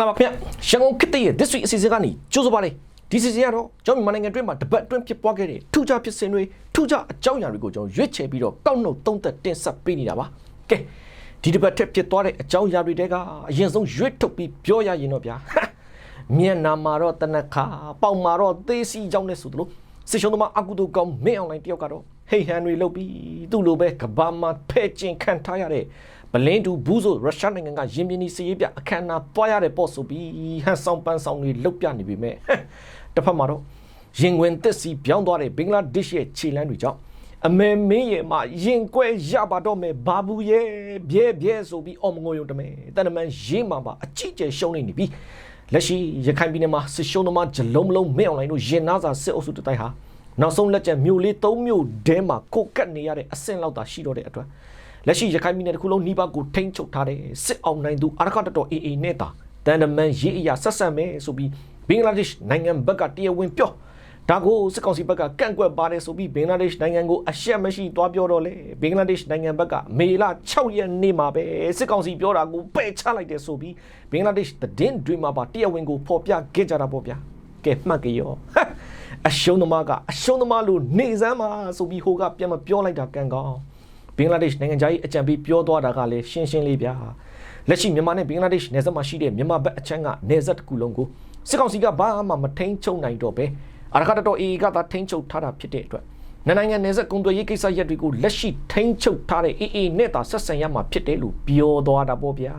င်္ဂလာပါခင်ဗျရန်ကုန်ခေတ်တရဲ့ this week အစီအစဉ်ကနေကြိုးစားပါလေဒီစီစဉ်ကတော့ကျွန်တော်မြန်မာနိုင်ငံအတွင်းမှာတပတ်အတွင်းဖြစ်ပွားခဲ့တဲ့ထူးခြားဖြစ်စဉ်တွေထူးခြားအကြောင်းအရာတွေကိုကျွန်တော်ရွေးချယ်ပြီးတော့ကောက်နှုတ်သုံးသက်တင်ဆက်ပေးနေတာပါကဲဒီတစ်ပတ်ထက်ဖြစ်သွားတဲ့အကြောင်းအရာတွေတဲကအရင်ဆုံးရွေးထုတ်ပြီးပြောရရင်တော့ဗျာမျက်နာမှာတော့တနခါပေါင်မှာတော့သေးစီကြောင်းနဲ့ဆိုသလိုစစ်ရှုံးသမားအကုသိုလ်ကောင်းမင်းအွန်လိုင်းတယောက်ကတော့ဟိတ်ဟန်တွေလုပ်ပြီးသူ့လိုပဲကဘာမှာဖဲ့ကျင်ခံထားရတဲ့ ဘလင်းတူဘူးဆိုရုရှားနိုင်ငံကရင်ပြင်းဒီစီရေးပြအခမ်းအနားပွားရတဲ့ပေါ့ဆိုပြီးဟန်ဆောင်ပန်းဆောင်တွေလုတ်ပြနေပြီမဲ့တစ်ဖက်မှာတော့ရင်ဝင်သက်စီပြောင်းသွားတဲ့ဘင်္ဂလားဒေ့ရှ်ရဲ့ခြေလမ်းတွေကြောင့်အမေမင်းရဲ့မှာရင်ကွဲရပါတော့မယ်ဘာဘူးရဲ့ဘဲဘဲဆိုပြီးအော်မငိုယုံတမဲတန်တမန်ရေးမှာပါအကြည့်ကျရှုံးနေနေပြီလက်ရှိရခိုင်ပြည်နယ်မှာစစ်ရှုံးသမားဂျလုံးမလုံးမင်းအွန်လိုင်းတို့ရင်နာစာစစ်အုပ်စုတတိုက်ဟာနောက်ဆုံးလက်ကျန်မြို့လေး၃မြို့ဒဲမှာကိုကတ်နေရတဲ့အဆင့်လောက်သာရှိတော့တဲ့အတွက် လက်ရှိရခိုင်ပြည်နယ်တစ်ခုလုံးနှီးပါကိုထိမ့်ချုပ်ထားတဲ့စစ်အောင်နိုင်သူအာရခတ်တော် AA နဲ့တာတန်တမန်ရေးအရာဆက်ဆက်မယ်ဆိုပြီးဘင်္ဂလားဒေ့ရှ်နိုင်ငံဘက်ကတရားဝင်ပြောဒါကိုစစ်ကောင်စီဘက်ကကန့်ကွက်ပါတယ်ဆိုပြီးဘင်္ဂလားဒေ့ရှ်နိုင်ငံကိုအရှက်မရှိသွားပြောတော့လေဘင်္ဂလားဒေ့ရှ်နိုင်ငံဘက်ကမေလ6ရက်နေ့မှာပဲစစ်ကောင်စီပြောတာကိုပယ်ချလိုက်တယ်ဆိုပြီးဘင်္ဂလားဒေ့ရှ်သတင်းတွေမှာပါတရားဝင်ကိုဖော်ပြခဲ့ကြတာပေါ့ဗျာကဲမှတ်ကြရောအရှုံးသမားကအရှုံးသမားလို့နေစမ်းမှာဆိုပြီးဟိုကပြန်မပြောလိုက်တာကံကောင်း ဘင်္ဂလားဒေ့ရှ်နိုင်ငံသားကြီးအကြံပေးပြောသွားတာကလည်းရှင်းရှင်းလေးဗျာလက်ရှိမြန်မာနဲ့ဘင်္ဂလားဒေ့ရှ်နယ်စပ်မှာရှိတဲ့မြန်မာဘက်အချမ်းကနယ်စပ်တစ်ခုလုံးကိုစစ်ကောင်စီကဘာမှမထိန်ချုပ်နိုင်တော့ပဲအရခတ်တော်အေကသာထိန်ချုပ်ထားတာဖြစ်တဲ့အတွက်နိုင်ငံနယ်စပ်ကုန်သွယ်ရေးကိစ္စရပ်တွေကိုလက်ရှိထိန်ချုပ်ထားတဲ့အေအေနဲ့သာဆက်ဆံရမှာဖြစ်တယ်လို့ပြောသွားတာပေါ့ဗျာ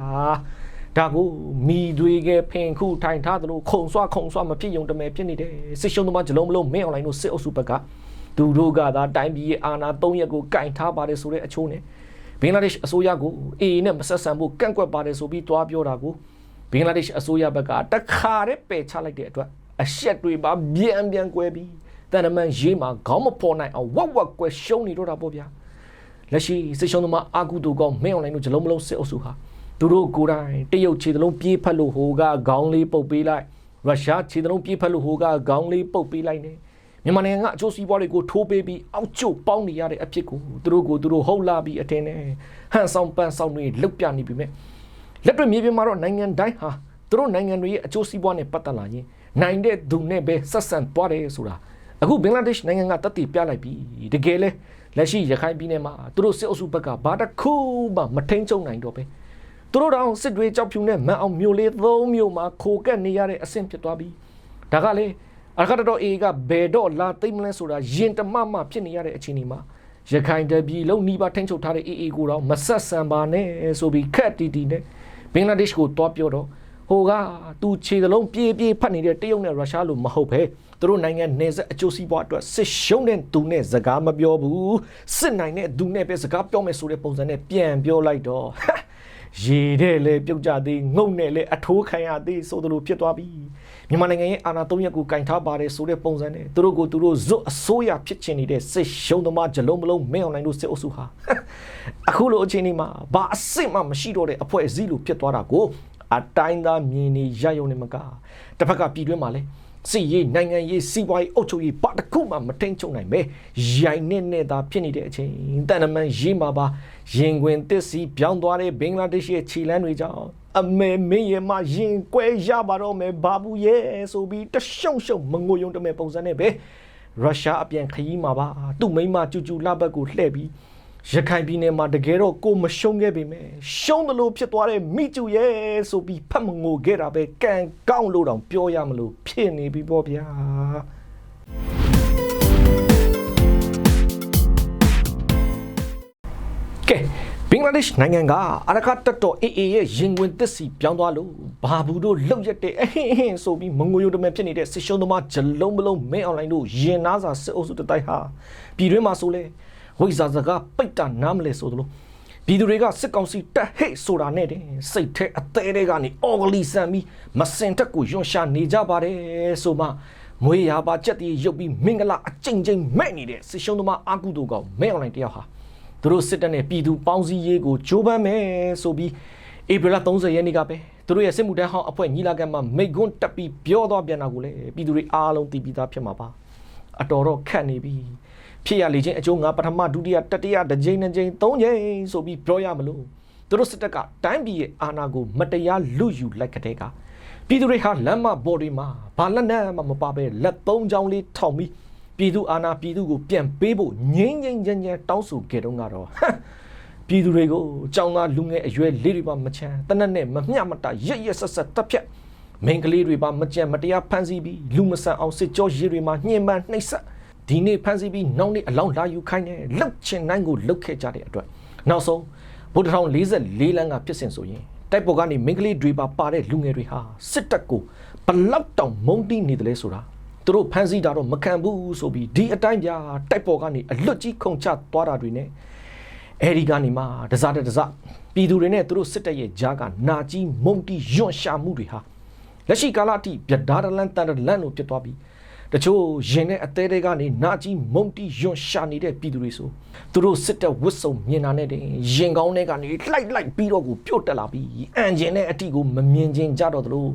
ဒါကိုမိတွေကဖင်ခုထိုင်ထားသလိုခုံဆွခုံဆွမဖြစ်ယုံတမဲဖြစ်နေတယ်စစ်ရှုံးသမားဂျလုံးမလုံးမင်းအွန်လိုင်းတို့စစ်အုပ်စုဘက်က သူတို့ကသာတိုင်းပြည်ရဲ့အာဏာ၃ရက်ကိုကင်ထားပါတယ်ဆိုတဲ့အချိုးနဲ့ဘင်္ဂလားဒေ့ရှ်အစိုးရကိုအေအေနဲ့မဆက်ဆံဖို့ကန့်ကွက်ပါတယ်ဆိုပြီးတွားပြောတာကိုဘင်္ဂလားဒေ့ရှ်အစိုးရဘက်ကတခါတည်းပယ်ချလိုက်တဲ့အတွက်အရှက်တွေပါပြန်ပြန်ကွဲပြီးတန်တမန်ရေးမှာခေါင်းမပေါ်နိုင်အောင်ဝက်ဝက်ကွဲရှုံးနေတော့တာပေါ့ဗျာလက်ရှိစစ်ရှုံးသမားအာကုတူကောင်မင်းအွန်လိုင်းတို့ဂျလုံးမလုံးစစ်အုပ်စုဟာသူတို့ကိုယ်တိုင်တရုတ်ခြေသလုံးပြေးဖက်လို့ဟိုကခေါင်းလေးပုတ်ပေးလိုက်ရုရှားခြေသလုံးပြေးဖက်လို့ဟိုကခေါင်းလေးပုတ်ပေးလိုက်နေ မြန်မာနိုင်ငံကအကျိုးစီးပွားတွေကိုထိုးပေးပြီးအောက်ကျုပ်ပေါင်းနေရတဲ့အဖြစ်ကိုသူတို့ကိုသူတို့ဟုတ်လာပြီးအထင်နဲ့ဟန်ဆောင်ပန်းဆောင်တွေလုတ်ပြနေပြီမဲ့လက်တွေ့မြေပြင်မှာတော့နိုင်ငံတိုင်းဟာသူတို့နိုင်ငံတွေရဲ့အကျိုးစီးပွားနဲ့ပတ်သက်လာရင်နိုင်တဲ့သူနဲ့ပဲဆက်ဆံသွားတယ်ဆိုတာအခုဘင်္ဂလားဒေ့ရှ်နိုင်ငံကတတ်တည်ပြလိုက်ပြီတကယ်လဲလက်ရှိရခိုင်ပြည်နယ်မှာသူတို့စစ်အုပ်စုဘက်ကဘာတစ်ခုမှမထိန်ချုံနိုင်တော့ပဲသူတို့တောင်စစ်တွေကြောက်ဖြူနဲ့မန်အောင်မျိုးလေးသုံးမျိုးမှာခိုကက်နေရတဲ့အဆင့်ဖြစ်သွားပြီဒါကလေ အခါတော်အေကဘယ်တော့လာသိမ့်မလဲဆိုတာရင်တမမဖြစ်နေရတဲ့အခြေအနေမှာရခိုင်တပြည်လုံးနှီးပါထိန်ချုပ်ထားတဲ့အေအေကိုတော့မဆက်ဆံပါနဲ့ဆိုပြီးခက်တီတီနဲ့ဘင်္ဂလားဒေ့ရှ်ကိုတွားပြောတော့ဟိုကသူခြေစလုံးပြေးပြေးဖတ်နေတဲ့တရုတ်နဲ့ရုရှားလို့မဟုတ်ပဲသူတို့နိုင်ငံနေဆက်အကျိုးစီးပွားအတွက်စစ်ရှုံးတဲ့သူနဲ့စကားမပြောဘူးစစ်နိုင်တဲ့သူနဲ့ပဲစကားပြောမယ်ဆိုတဲ့ပုံစံနဲ့ပြန်ပြောလိုက်တော့ ရေတဲ့လေပြုတ်ကြသေးငုံနဲ့လေအထိုးခံရသေးဆိုသလိုဖြစ်သွားပြီမြန်မာနိုင်ငံရဲ့အာဏာသုံးရက်ကိုကင်ထားပါတယ်ဆိုတဲ့ပုံစံနဲ့သူတို့ကိုသူတို့ဇွတ်အစိုးရဖြစ်ချင်နေတဲ့စစ်ရှုံးသမားဂျလုံးမလုံးမင်းအောင်နိုင်တို့စစ်အုပ်စုဟာအခုလိုအခြေအနေမှာဘာအစ်စ်မှမရှိတော့တဲ့အဖွဲ့အစည်းလိုဖြစ်သွားတာကိုအတိုင်းသားမြင်နေရယုံနေမကတစ်ဖက်ကပြည်တွင်းမှာလဲစီရေးနိုင်ငံရေးစီးပွားရေးအုပ်ချုပ်ရေးဘာတစ်ခုမှမထိန်ချုပ်နိုင်ပဲရိုင်နဲ့နဲ့သာဖြစ်နေတဲ့အချိန်တန်တမန်ရေးမှာပါ ရင်ခွင်တစ်စီပြောင်းသွားတဲ့ဘင်္ဂလားဒေ့ရှ်ရဲ့ခြေလမ်းတွေကြောင့်အမေမင်းရဲ့မရင်ကွဲရပါတော့မယ်ဘာဘူးရဲ့ဆိုပြီးတရှုံရှုံမငိုယုံတမဲပုံစံနဲ့ပဲရုရှားအပြန်ခရီးမှာပါသူ့မိမကျူကျူလှဘက်ကိုလှည့်ပြီးရခိုင်ပြည်နယ်မှာတကယ်တော့ကိုမရှုံးခဲ့ပေမဲ့ရှုံးတယ်လို့ဖြစ်သွားတဲ့မိကျူရဲ့ဆိုပြီးဖတ်မငိုခဲ့တာပဲကံကောင်းလို့တောင်ပြောရမလို့ဖြစ်နေပြီပေါ့ဗျာ ကဲဘင်္ဂလားဒေ့ရှ်နိုင်ငံကအရကတ်တော် AA ရဲ့ရင်ဝင်သစ်စီပြောင်းသွားလို့ဘာဘူးတို့လှုပ်ရက်တဲ့အဟင်းဟင်းဆိုပြီးမငိုယိုတမဲဖြစ်နေတဲ့စစ်ရှုံးသမားဂျလုံးမလုံးမင်းအွန်လိုင်းတို့ရင်နာစာစစ်အုပ်စုတတိုက်ဟာပြည်တွင်းမှာဆိုလဲဝိဇာစကားပိတ်တာနားမလဲဆိုသလိုပြည်သူတွေကစစ်ကောင်စီတက်ဟိတ်ဆိုတာနဲ့တင်စိတ်ထဲအသေးတွေကနေအော်ဂလီဆန်ပြီးမစင်တက်ကိုယွန်ရှာနေကြပါတယ်ဆိုမှမွေးရပါချက်တီရုပ်ပြီးမင်္ဂလာအကျဉ်းချင်းမဲ့နေတဲ့စစ်ရှုံးသမားအာကုတူကောင်မဲအွန်လိုင်းတယောက်ဟာ သူတို့စစ်တပ်နဲ့ပြည်သူပေါင်းစည်းရေးကိုကြိုးပမ်းမယ်ဆိုပြီးဧပြီလ30ရက်နေ့ကပဲသူတို့ရဲ့စစ်မှုထမ်းဟောင်းအဖွဲ့ညီလာခံမှာမိကွန်းတက်ပြီးပြောသွားပြန်တာကိုလေပြည်သူတွေအားလုံးသိပြီးသားဖြစ်မှာပါအတော်တော့ခတ်နေပြီဖြစ်ရလေချင်းအကျိုးငါပထမဒုတိယတတိယတစ်ကြိမ်နှစ်ကြိမ်သုံးကြိမ်ဆိုပြီးပြောရမလို့သူတို့စစ်တပ်ကတိုင်းပြည်ရဲ့အာဏာကိုမတရားလူယူလိုက်ကတဲ့ကပြည်သူတွေဟာလမ်းမပေါ်တွေမှာဘာလက်နက်မှမပါပဲလက်သုံးချောင်းလေးထောင်ပြီး ပြည်သူအာဏာပြည်သူကိုပြန်ပေးဖို့ငြိမ့်ငြိမ့်ချမ်းချမ်းတောင်းဆိုခဲ့တော့ကတော့ဟမ်ပြည်သူတွေကိုကြောင်သားလူငယ်အရွယ်လေးတွေပါမချမ်းတနက်နဲ့မမျှမတရက်ရက်ဆက်ဆက်တပ်ဖြတ်မိန်ကလေးတွေပါမကြံမတရားဖမ်းဆီးပြီးလူမဆန်အောင်စစ်ကြောရေးတွေမှာညှဉ်းပန်းနှိပ်စက်ဒီနေ့ဖမ်းဆီးပြီးနောက်နေ့အလောင်းလာယူခိုင်းတယ်လှုပ်ချင်နိုင်ကိုလှုပ်ခဲ့ကြတဲ့အတွက်နောက်ဆုံးဗုဒ္ဓထောင်44လမ်းကဖြစ်စဉ်ဆိုရင်တိုက်ပေါ်ကနေမိန်ကလေးတွေပါပါတဲ့လူငယ်တွေဟာစစ်တပ်ကိုဘလောက်တောင်မုန်းတီးနေတယ်လဲဆိုတာ သူတို့ဖမ်းဆီးတာတော့မခံဘူးဆိုပြီးဒီအတိုင်းပြတိုက်ပေါ်ကနေအလွတ်ကြီးခုန်ချသွားတာတွေနဲ့အဲဒီကနေမှတစားတဲ့တစားပြည်သူတွေနဲ့သူတို့စစ်တပ်ရဲ့ကြားကနာကြီးမုံတီယွန့်ရှာမှုတွေဟာလက်ရှိကာလအထိဗျဒါဒလန်တန်ဒလန်လို့ဖြစ်သွားပြီးတချို့ရင်နဲ့အသေးတွေကနေနာကြီးမုံတီယွန့်ရှာနေတဲ့ပြည်သူတွေဆိုသူတို့စစ်တပ်ဝစ်စုံမြင်တာနဲ့တင်ရင်ကောင်းတွေကနေလှိုက်လိုက်ပြီးတော့ကိုပြုတ်တက်လာပြီးအန်ဂျင်နဲ့အတီကိုမမြင်ချင်းကြတော့သလို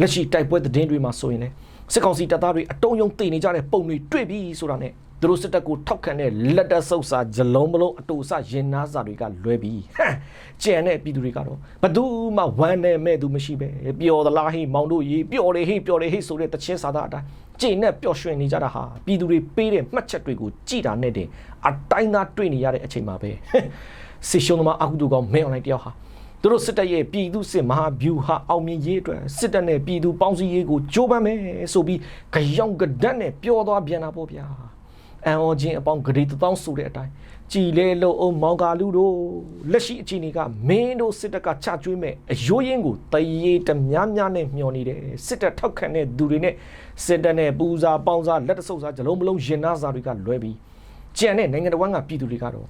လက်ရှိတိုက်ပွဲသတင်းတွေမှာဆိုရင်လေ စစ်ကောင်စီတပ်သားတွေအတုံးယုံတိနေကြတဲ့ပုံတွေတွေ့ပြီးဆိုတာနဲ့သူတို့စစ်တပ်ကိုထောက်ခံတဲ့လက်တဆုပ်စာဂျလုံးမလုံးအတူအဆရင်နာစာတွေကလွဲပြီးဟမ်ကြံတဲ့ပြည်သူတွေကတော့ဘသူမှဝမ်းနဲ့မဲ့သူမရှိပဲပျော်သလားဟိမောင်တို့ရေပျော်လေဟိပျော်လေဟိဆိုတဲ့တချင်းစာသားအတိုင်းကြိမ်နဲ့ပျော်ရွှင်နေကြတာဟာပြည်သူတွေပေးတဲ့မှတ်ချက်တွေကိုကြည်တာနဲ့တင်အတိုင်းသားတွေ့နေရတဲ့အချိန်မှာပဲစစ်ရှုံးသမားအကုတူကောင်မဲအွန်လိုင်းတယောက်ဟာ သူတို့စစ်တပ်ရဲ့ပြည်သူစစ်မဟာဗျူဟာအောင်မြင်ရေးအတွက်စစ်တပ်နဲ့ပြည်သူပေါင်းစည်းရေးကိုကြိုးပမ်းမယ်ဆိုပြီးကြောင်ကဒတ်နဲ့ပြောသွားပြန်တာပေါ့ဗျာအန်အောချင်းအပေါင်းဂရီတောင်းဆိုတဲ့အတိုင်းကြည်လဲလို့အောင်မောင်ကာလူတို့လက်ရှိအခြေအနေကမင်းတို့စစ်တပ်ကချကျွေးမဲ့အယိုးရင်းကိုတရေတများများနဲ့မျောနေတယ်စစ်တပ်ထောက်ခံတဲ့သူတွေနဲ့စစ်တပ်နဲ့ပူစာပေါင်းစာလက်တဆုပ်စာဂျလုံးမလုံးရင်နာစာတွေကလွဲပြီးကြံတဲ့နိုင်ငံတော်ကပြည်သူတွေကတော့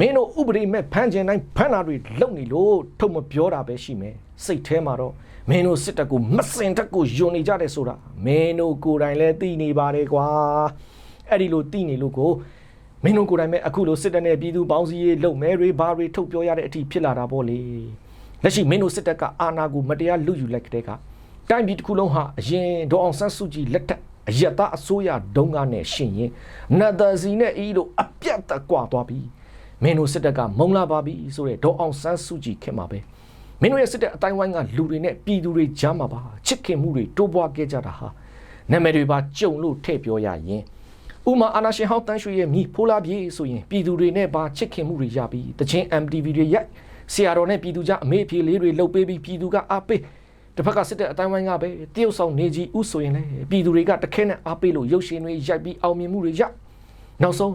မင်းတို့ဥပဒေမဲ့ဖမ်းကျင်တိုင်းဖမ်းတာတွေလုပ်နေလို့ထုတ်မပြောတာပဲရှိမယ်စိတ်ထဲမှာတော့မင်းတို့စစ်တပ်ကိုမစင်တက်ကိုယွန်နေကြတယ်ဆိုတာမင်းတို့ကိုယ်တိုင်လည်းသိနေပါတယ်ကွာအဲ့ဒီလိုသိနေလို့ကိုမင်းတို့ကိုယ်တိုင်ပဲအခုလိုစစ်တပ်နဲ့ပြည်သူပေါင်းစည်းရေးလုပ်မဲတွေဘာတွေထုတ်ပြောရတဲ့အထိဖြစ်လာတာပေါ့လေလက်ရှိမင်းတို့စစ်တပ်ကအာဏာကိုမတရားလူယူလိုက်ကတဲ့ကတိုင်းပြည်တစ်ခုလုံးဟာအရင်ဒေါအောင်ဆန်းစုကြည်လက်ထက်အယက်သားအစိုးရဒုံကနဲ့ရှင်ရင်နတ်သားစီနဲ့အီးတို့အပြတ်တက်ကွာသွားပြီ မင်းတို့စစ်တပ်ကမုံလာပါပြီဆိုတဲ့ဒေါအောင်ဆန်းစုကြည်ခင်မှာပဲမင်းတို့ရဲ့စစ်တပ်အတိုင်းဝိုင်းကလူတွေနဲ့ပြည်သူတွေကြားမှာပါချစ်ခင်မှုတွေတိုးပွားခဲ့ကြတာဟာနာမည်တွေပါကြုံလို့ထည့်ပြောရရင်ဥမာအာနာရှင်ဟောက်တန်းရွှေရဲ့မိဖိုးလာပြေဆိုရင်ပြည်သူတွေနဲ့ပါချစ်ခင်မှုတွေရပြီးတချင်း MTV တွေရိုက်ဆရာတော်နဲ့ပြည်သူကြားအမေအဖေလေးတွေလှုပ်ပေးပြီးပြည်သူကအားပေးတစ်ဖက်ကစစ်တဲ့အတိုင်းဝိုင်းကပဲတရုတ်ဆောင်နေကြီးဥဆိုရင်လေပြည်သူတွေကတခဲနဲ့အားပေးလို့ရုပ်ရှင်တွေရိုက်ပြီးအောင်မြင်မှုတွေရနောက်ဆုံး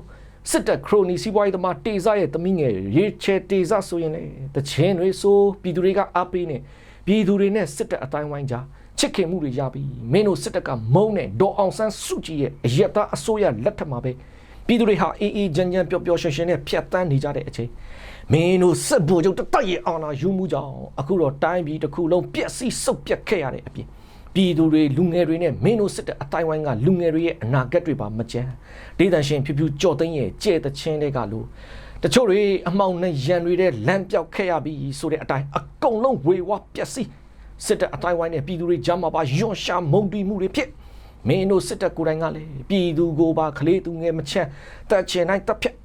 စစ်တပ်ခရိုနီစီးပွားရေးသမားတေဇာရဲ့သမီးငယ်ရေချဲတေဇာဆိုရင်လေတချင်းတွေဆိုပြည်သူတွေကအားပေးနေပြည်သူတွေနဲ့စစ်တပ်အတိုင်းဝိုင်းကြားချစ်ခင်မှုတွေရပြီးမင်းတို့စစ်တပ်ကမုံနဲ့ဒေါ်အောင်ဆန်းစုကြည်ရဲ့အယက်သားအစိုးရလက်ထက်မှာပဲပြည်သူတွေဟာအေးအေးချမ်းချမ်းပျော်ပျော်ရွှင်ရွှင်နဲ့ဖြတ်တန်းနေကြတဲ့အချိန်မင်းတို့စစ်ဗိုလ်ချုပ်တတ်ရဲ့အာဏာယူမှုကြောင့်အခုတော့တိုင်းပြည်တစ်ခုလုံးပျက်စီးစုပ်ပြတ်ခဲ့ရတဲ့အပြင် ပြည်သူတွေလူငယ်တွေနဲ့မင်းတို့စစ်တဲ့အတိုင်းဝိုင်းကလူငယ်တွေရဲ့အနာဂတ်တွေပါမကြမ်းဒေသရှင်ဖြူဖြူကြော်သိန်းရဲ့ကြဲတချင်းတွေကလို့တချို့တွေအမောင်နဲ့ရန်တွေတဲ့လမ်းပြောက်ခဲ့ရပြီဆိုတဲ့အတိုင်းအကုန်လုံးဝေဝါပျက်စီးစစ်တဲ့အတိုင်းဝိုင်းနဲ့ပြည်သူတွေကြားမှာပါယွန်ရှာမုံတီမှုတွေဖြစ်မင်းတို့စစ်တပ်ကိုယ်တိုင်ကလည်းပြည်သူကိုပါခလေးသူငယ်မချမ်းတက်ချင်တိုင်းတက်ဖြတ်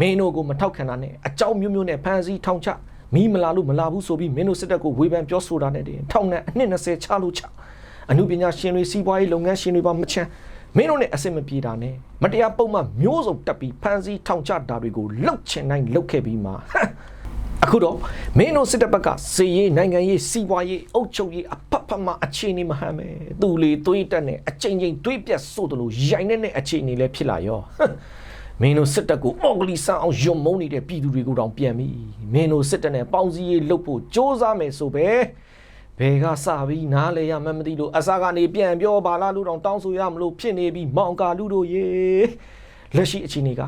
မင်းတို့ကိုမထောက်ခံတာနဲ့အကြောင်းမျိုးမျိုးနဲ့ဖမ်းဆီးထောင်ချမီးမလာလို့မလာဘူးဆိုပြီးမင်းတို့စစ်တပ်ကိုဝေဖန်ပြောဆိုတာနဲ့တင်ထောင်နဲ့အနှစ်20ချလို့ချ အမှုပညာရှင်တွေစီးပွားရေးလုပ်ငန်းရှင်တွေပါမချမ်းမင်းတို့နဲ့အဆင်မပြေတာနဲ့မတရားပုံမှန်မျိုးစုံတက်ပြီးဖန်စီထောင်ချတာတွေကိုလှုပ်ချင်တိုင်းလှုပ်ခဲ့ပြီးမှဟမ်အခုတော့မင်းတို့စစ်တပ်ဘက်ကစီရေးနိုင်ငံရေးစီးပွားရေးအုပ်ချုပ်ရေးအဖက်ဖက်မှအခြေအနေမဟမ်းပဲသူလေသွေးတက်နဲ့အချိန်ချင်းတွေးပြတ်ဆို့တယ်လို့ရိုင်နေတဲ့အခြေအနေလည်းဖြစ်လာရောဟမ်မင်းတို့စစ်တပ်ကိုအော်ဂလီဆန်အောင်ယွံမုံနေတဲ့ပြည်သူတွေကိုတောင်ပြန်ပြီမင်းတို့စစ်တပ်နဲ့ပေါင်းစည်းရေးလုပ်ဖို့စ조사မယ်ဆိုပဲ ဘယ်ကစပြီးနားလဲရမှန်းမသိလို့အစားကနေပြန်ပြောပါလားလို့တောင်တောင်းဆိုရမလို့ဖြစ်နေပြီးမောင်ကာလူတို့ရေလက်ရှိအခြေအနေက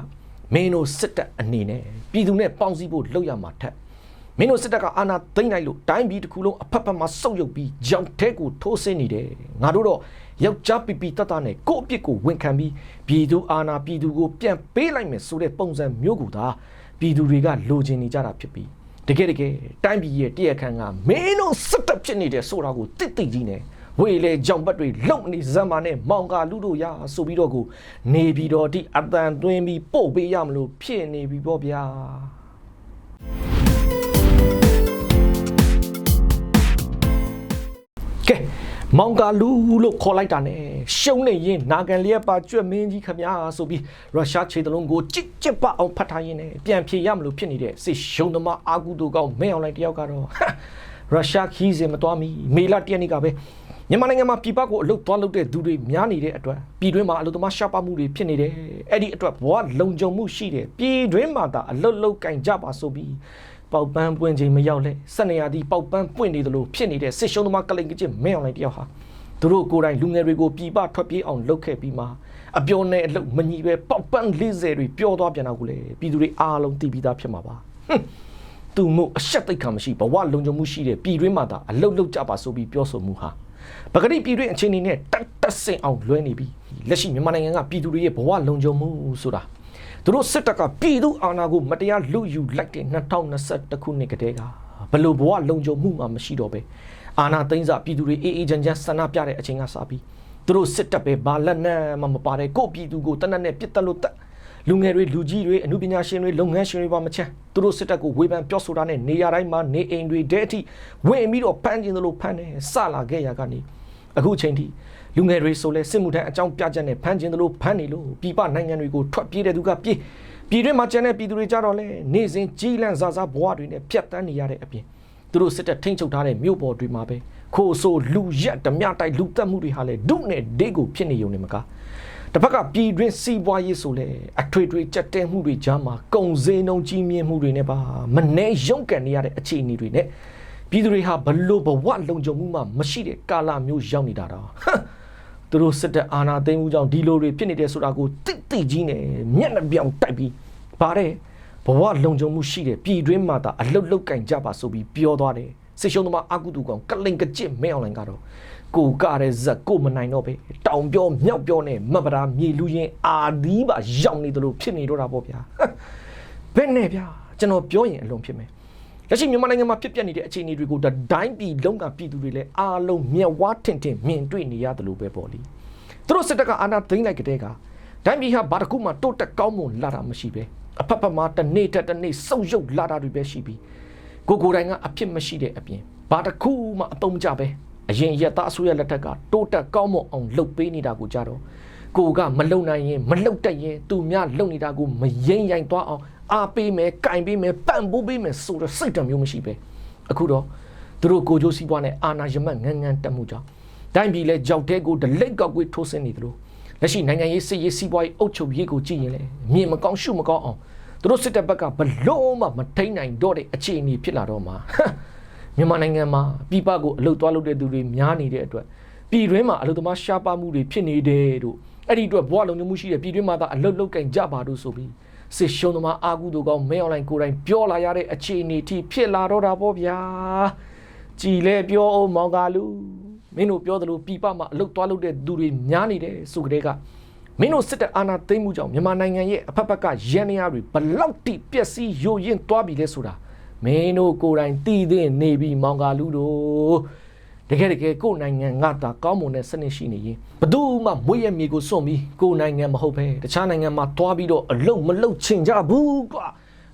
မင်းတို့စစ်တပ်အနေနဲ့ပြည်သူနဲ့ပေါင်းစည်းဖို့လုပ်ရမှာထက်မင်းတို့စစ်တပ်ကအာဏာသိမ်းလိုက်လို့တိုင်းပြည်တစ်ခုလုံးအဖက်ဖက်မှာစုပ်ယုပ်ပြီးကြောင်ထဲကိုထိုးဆင်းနေတယ်ငါတို့တော့ယောက်ျားပီပီတတ်တာနဲ့ကိုယ့်အပြစ်ကိုဝန်ခံပြီးပြည်သူအာဏာပြည်သူကိုပြန်ပေးလိုက်မယ်ဆိုတဲ့ပုံစံမျိုးကိုသာပြည်သူတွေကလိုချင်နေကြတာဖြစ်ပြီး တကယ်တကယ်တိုင်းပြည်ရဲ့တရခန့်ကမင်းတို့စစ်တပ်ဖြစ်နေတယ်ဆိုတာကိုတိတ်တိတ်ကြီးနဲ့ဝေလေကြောင်ဘတ်တွေလုံနေဇက်မာနဲ့မောင်ကလူတို့ရဆိုပြီးတော့ကိုနေပြီးတော့ဒီအတန်သွင်းပြီးပို့ပေးရမလို့ဖြစ်နေပြီပေါ့ဗျာ မောင်ကာလူလို့ခေါ်လိုက်တာနဲ့ရှုံးနေရင်နာကန်လျက်ပါကြွက်မင်းကြီးခမညာဆိုပြီးရုရှားခြေတလုံးကိုကြစ်ကြစ်ပအောင်ဖတ်ထားရင်းနဲ့ပြန်ဖြေရမလို့ဖြစ်နေတဲ့စစ်ရှုံးသမားအာကူတိုကောင်မဲအောင်လိုက်တယောက်ကတော့ရုရှားခီးစင်မတော်မီမေလာတရက်နေ့ကပဲမြန်မာနိုင်ငံမှာပြည်ပကိုအလုတ်သွားလုပ်တဲ့သူတွေများနေတဲ့အတွက်ပြည်တွင်းမှာအလုတ်သမားရှားပါမှုတွေဖြစ်နေတယ်အဲ့ဒီအတွက်ဘဝလုံခြုံမှုရှိတယ်ပြည်တွင်းမှာသာအလုတ်လုတ်ကင်ကြပါဆိုပြီး ပေါက်ပန်းပွင့်ချိန်မရောက်လဲစနေရသည်ပေါက်ပန်းပွင့်နေတယ်လို့ဖြစ်နေတဲ့စစ်ရှုံးသမားကလိန်ကကျမဲအောင်လိုက်တယောက်ဟာသူတို့ကိုယ်တိုင်လူငယ်တွေကိုပြည်ပထွက်ပြေးအောင်လုပ်ခဲ့ပြီးမှအပြောနဲ့အလုတ်မညီပဲပေါက်ပန်း40တွေပျော်သွားပြန်တော့ကိုလေပြည်သူတွေအားလုံးသိပြီးသားဖြစ်မှာပါဟွန်းသူမှုအဆက်သိက္ခာမရှိဘဝလုံခြုံမှုရှိတဲ့ပြည်တွင်းမှာသာအလုတ်လုတ်ကြပါဆိုပြီးပြောဆိုမှုဟာပဂရိပြည်တွင်းအခြေအနေနဲ့တက်တက်ဆင်အောင်လွှဲနေပြီလက်ရှိမြန်မာနိုင်ငံကပြည်သူတွေရဲ့ဘဝလုံခြုံမှုဆိုတာ သူတို့စစ်တပ်ကပြည်သူအာဏာကိုမတရားလူယူလိုက်တဲ့2021ခုနှစ်ကတည်းကဘလို့ဘဝလုံခြုံမှုမှမရှိတော့ပဲအာဏာသိမ်းစာပြည်သူတွေအေးအေးချမ်းချမ်းဆန္ဒပြတဲ့အချိန်ကစပြီးသူတို့စစ်တပ်ပဲဘာလက်နက်မှမပါတဲ့ကိုယ့်ပြည်သူကိုတနက်နဲ့ပြစ်တက်လို့တက်လူငယ်တွေလူကြီးတွေအမှုပညာရှင်တွေလုပ်ငန်းရှင်တွေပါမချမ်းသူတို့စစ်တပ်ကိုဝေဖန်ပြောဆိုတာနဲ့နေရာတိုင်းမှာနေအိမ်တွေတဲ့အထိဝင်ပြီးတော့ဖမ်းကျင်သလိုဖမ်းတယ်စလာခဲ့ရကနေ အခုချိန်ထိလူငယ်တွေဆိုလဲစစ်မှုထမ်းအကြောင်းပြချက်နဲ့ဖမ်းကျင်သလိုဖမ်းနေလို့ပြည်ပနိုင်ငံတွေကိုထွက်ပြေးတဲ့သူကပြေးပြည်တွင်းမှာကျန်တဲ့ပြည်သူတွေကြတော့လဲနေစဉ်ကြီးလန့်စားစားဘဝတွေနဲ့ဖြတ်တန်းနေရတဲ့အပြင်သူတို့စစ်တပ်ထိန်းချုပ်ထားတဲ့မြို့ပေါ်တွေမှာပဲခိုးဆိုးလူရက်ဓမြတိုက်လူတက်မှုတွေဟာလဲဒုနဲ့ဒေးကိုဖြစ်နေုံနဲ့မကားတစ်ဖက်ကပြည်တွင်းစီးပွားရေးဆိုလဲအထွေထွေကြက်တဲမှုတွေကြားမှာကုန်စည်နှုန်းကြီးမြင့်မှုတွေနဲ့ပါမနှဲရုံကန်နေရတဲ့အခြေအနေတွေနဲ့ ပြည်သူတွေဟာဘလို့ဘဝလုံခြုံမှုမှမရှိတဲ့ကာလမျိုးရောက်နေတာတော့ဟမ်သူတို့စစ်တပ်အာဏာသိမ်းမှုကြောင့်ဒီလိုတွေဖြစ်နေတယ်ဆိုတာကိုတိတိကြီးနဲ့မျက်နှာပြောင်တိုက်ပြီးဗါတဲ့ဘဝလုံခြုံမှုရှိတဲ့ပြည်တွင်းမှာသာအလုတ်လုတ်ကင်ကြပါဆိုပြီးပြောသွားတယ်စစ်ရှုံးသမားအကုတူကောင်ကလိန်ကကြစ်မဲအောင်လိုင်းကတော့ကိုကတဲ့ဇက်ကိုမနိုင်တော့ပဲတောင်ပြောမြောက်ပြောနဲ့မပဒါမြေလူရင်အာဒီးပါရောက်နေတယ်လို့ဖြစ်နေတော့တာပေါ့ဗျာဘယ်နဲ့ဗျာကျွန်တော်ပြောရင်အလုံးဖြစ်မယ် လက်ရှိမြန်မာနိုင်ငံမှာဖြစ်ပျက်နေတဲ့အခြေအနေတွေကိုဒါဒိုင်းပြည်လုံးကပြည်သူတွေလည်းအားလုံးမျက်ဝါးထင်ထင်မြင်တွေ့နေရတယ်လို့ပဲပေါ့လေသူတို့စစ်တပ်ကအာဏာသိမ်းလိုက်ကတည်းကဒိုင်းပြည်ဟာဘာတစ်ခုမှတိုးတက်ကောင်းမွန်လာတာမရှိပဲအဖက်ဖက်မှာတစ်နေ့တက်တစ်နေ့စုပ်ယုပ်လာတာတွေပဲရှိပြီးကိုကိုယ်တိုင်ကအဖြစ်မရှိတဲ့အပြင်ဘာတစ်ခုမှအတုံးမကြပဲအရင်ရက်သားအစိုးရလက်ထက်ကတိုးတက်ကောင်းမွန်အောင်လှုပ်ပေးနေတာကိုကြတော့ကိုကမလုံနိုင်ရင်မလှုပ်တတ်ရင်သူများလှုပ်နေတာကိုမရင်ရိုင်သွားအောင် အားပေးမယ်ကင်ပေးမယ်ပံ့ပိုးပေးမယ်ဆိုတော့စိတ်ဓာတ်မျိုးမရှိပဲအခုတော့သူတို့ကိုကြိုးစည်းပွားနဲ့အာနာယမတ်ငန်းငန်းတက်မှုကြောင့်တိုင်းပြည်လဲကြောက်တဲ့ကိုဒလိတ်ကောက်ကွေးထိုးဆင်းနေသလိုလက်ရှိနိုင်ငံရေးစစ်ရေးစီးပွားရေးအုပ်ချုပ်ရေးကိုကြည့်ရင်လေမြင်မကောင်းရှုမကောင်းအောင်သူတို့စစ်တပ်ဘက်ကဘလို့မှမထိန်နိုင်တော့တဲ့အခြေအနေဖြစ်လာတော့မှာမြန်မာနိုင်ငံမှာပြည်ပကိုအလုတ်သွားလုပ်တဲ့သူတွေများနေတဲ့အတွက်ပြည်တွင်းမှာအလုတ်သမားရှားပါမှုတွေဖြစ်နေတယ်တို့အဲ့ဒီအတွက်ဘဝလုံခြုံမှုရှိတဲ့ပြည်တွင်းမှာသာအလုတ်လုတ်ကင်ကြပါတို့ဆိုပြီး စစ်ရှုံးသမားအာကုတို့ကောင်မဲအွန်လိုင်းကိုယ်တိုင်ပြောလာရတဲ့အခြေအနေထိဖြစ်လာတော့တာပေါ့ဗျာကြည်လဲပြောအောင်မောင်ကားလူမင်းတို့ပြောသလိုပြည်ပမှာအလုတ်သွားလုပ်တဲ့သူတွေများနေတယ်ဆိုကြတဲ့ကမင်းတို့စစ်တပ်အာဏာသိမ်းမှုကြောင့်မြန်မာနိုင်ငံရဲ့အဖက်ဖက်ကရန်နေရတွေဘလောက်တိပျက်စီးယိုယင်းသွားပြီလဲဆိုတာမင်းတို့ကိုယ်တိုင်တည်တဲ့နေပြီးမောင်ကာလူတို့ တကယ်တကယ်ကိုယ်နိုင်ငံငါတာကောင်းမွန်တဲ့စနစ်ရှိနေရင်ဘယ်သူမှမွေးရမြေကိုစွန့်ပြီးကိုယ်နိုင်ငံမဟုတ်ပဲတခြားနိုင်ငံမှာတွားပြီးတော့အလုံမလုံချင်ကြဘူးကွာ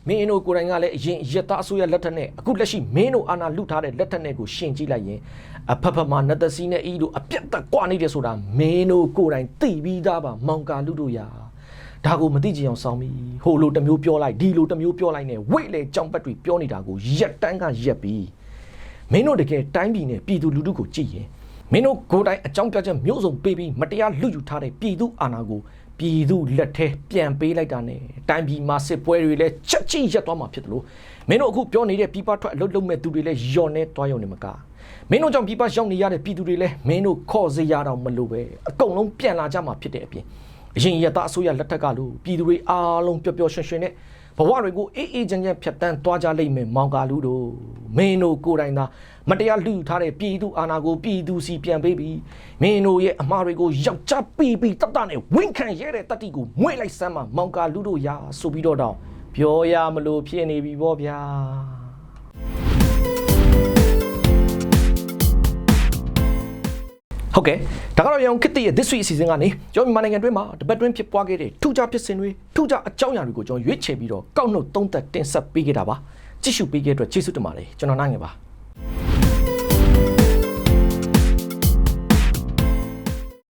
မင်းတို့ကိုယ်တိုင်ကလည်းအရင်ရက်သားအစိုးရလက်ထက်နဲ့အခုလက်ရှိမင်းတို့အာဏာလုထားတဲ့လက်ထက်နဲ့ကိုရှင်ကြည့်လိုက်ရင်အဖက်ဖက်မှာနတ်သစီနဲ့အီတို့အပြတ်သက်ကွာနေတယ်ဆိုတာမင်းတို့ကိုယ်တိုင်သိပြီးသားပါမောင်ကာလူတို့ရာဒါကိုမသိကြအောင်စောင်းပြီဟိုလိုတစ်မျိုးပြောလိုက်ဒီလိုတစ်မျိုးပြောလိုက်နဲ့ဝိတ်လေကြောင်ပတ်တွေပြောနေတာကိုရက်တန်းကရက်ပြီး မင်းတို့တကယ်တိုင်းပြည်နဲ့ပြည်သူလူထုကိုကြည့်ရင်မင်းတို့ကိုယ်တိုင်အကြောင်းပြချက်မျိုးစုံပေးပြီးမတရားလူယူထားတဲ့ပြည်သူအာဏာကိုပြည်သူလက်ထဲပြန်ပေးလိုက်တာနဲ့တိုင်းပြည်မှာစစ်ပွဲတွေလည်းချက်ချင်းရက်သွားမှာဖြစ်တယ်လို့မင်းတို့အခုပြောနေတဲ့ပြည်ပထွက်အလုပ်လုပ်မဲ့သူတွေလည်းယော်နေသွားရုံနဲ့မကမင်းတို့ကြောင့်ပြည်ပရောက်နေရတဲ့ပြည်သူတွေလည်းမင်းတို့ခေါ်စရာတော့မလိုပဲအကုန်လုံးပြန်လာကြမှာဖြစ်တဲ့အပြင်အရင်ရတအစိုးရလက်ထက်ကလို့ပြည်သူတွေအားလုံးပျော်ပျော်ရွှင်ရွှင်နဲ့ ဘဝတွေကိုအေးအေးချမ်းချမ်းဖြတ်တန်းသွားကြလိမ့်မယ်မောင်ကာလူတို့မင်းတို့ကိုယ်တိုင်သာမတရားလူထားတဲ့ပြည်သူအာဏာကိုပြည်သူစီပြန်ပေးပြီးမင်းတို့ရဲ့အမှားတွေကိုယောက်ျားပြီးပြီးတတ်တနဲ့ဝန်ခံရတဲ့တတ္တိကိုမွေးလိုက်စမ်းမှာမောင်ကာလူတို့ရာဆိုပြီးတော့တော့ပြောရမလို့ဖြစ်နေပြီပေါ့ဗျာ ဟုတ်ကဲ့ဒါကတော့ရောင်ခစ်တရဲ့ this week အစီအစဉ်ကနေကျွန်တော်မြန်မာနိုင်ငံတွင်းမှာတပတ်တွင်းဖြစ်ပွားခဲ့တဲ့ထူးခြားဖြစ်စဉ်တွေထူးခြားအကြောင်းအရာတွေကိုကျွန်တော်ရွေးချယ်ပြီးတော့ကောက်နှုတ်သုံးသက်တင်ဆက်ပေးခဲ့တာပါကြည့်ရှုပေးခဲ့တဲ့အတွက်ကျေးဇူးတင်ပါတယ်ကျွန်တော်နိုင်ငယ်ပါ